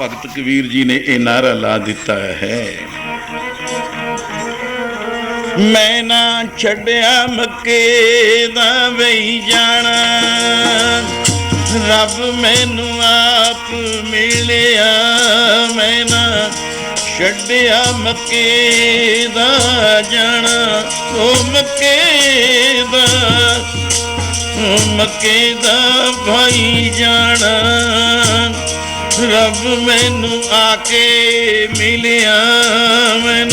ਭਗਤ ਕਬੀਰ ਜੀ ਨੇ ਇਹ ਨਾਰਾ ਲਾ ਦਿੱਤਾ ਹੈ। ਮੈਂ ਨਾ ਛੱਡਿਆ ਮੱਕੇ ਦਾ ਵਈ ਜਾਣਾ। ਰੱਬ ਮੈਨੂੰ ਆਪ ਮਿਲਿਆ। ਮੈਂ ਨਾ ਛੱਡਿਆ ਮੱਕੇ ਦਾ ਜਾਣਾ। ਉਹ ਮੱਕੇ ਦਾ ਮੱਕੇ ਦਾ ਭਾਈ ਜਾਣਾ। ਰੱਬ ਮੈਨੂੰ ਆ ਕੇ ਮਿਲਿਆ ਮੈਂ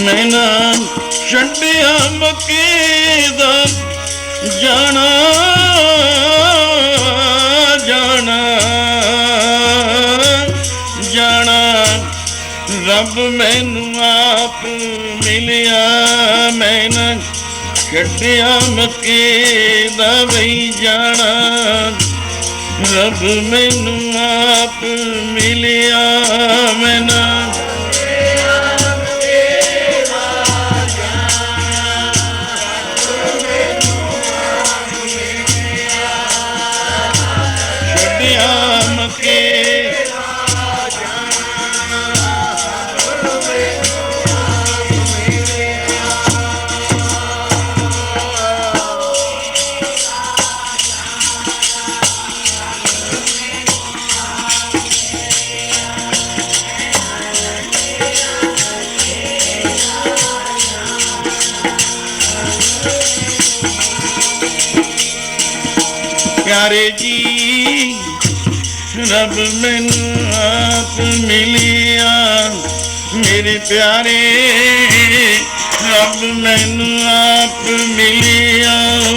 ਨਾ ਮੈਂ ਨਾ ਛੱਡਿਆ ਮੱਕੇ ਦਾ ਜਾਣਾ ਜਾਣਾ ਜਾਣਾ। ਰੱਬ ਮੈਨੂੰ ਆਪ ਮਿਲਿਆ ਮੈਂ ਨਾ ਛੱਡਿਆ ਮੱਕੇ ਦਾ ਵਈ ਜਾਣਾ। ਰੱਬ ਮੈਨੂੰ ਆਪ ਮਿਲਿਆ ਮੈਂ ਨਾ ਛੱਡਿਆ ਮੱਕੇ ਪਿਆਰੇ ਜੀ ਰਬ ਮੈਨੂੰ ਆਪ ਮਿਲਿਆ। ਮੇਰੇ ਪਿਆਰੇ ਰੱਬ ਮੈਨੂੰ ਆਪ ਮਿਲਿਆ।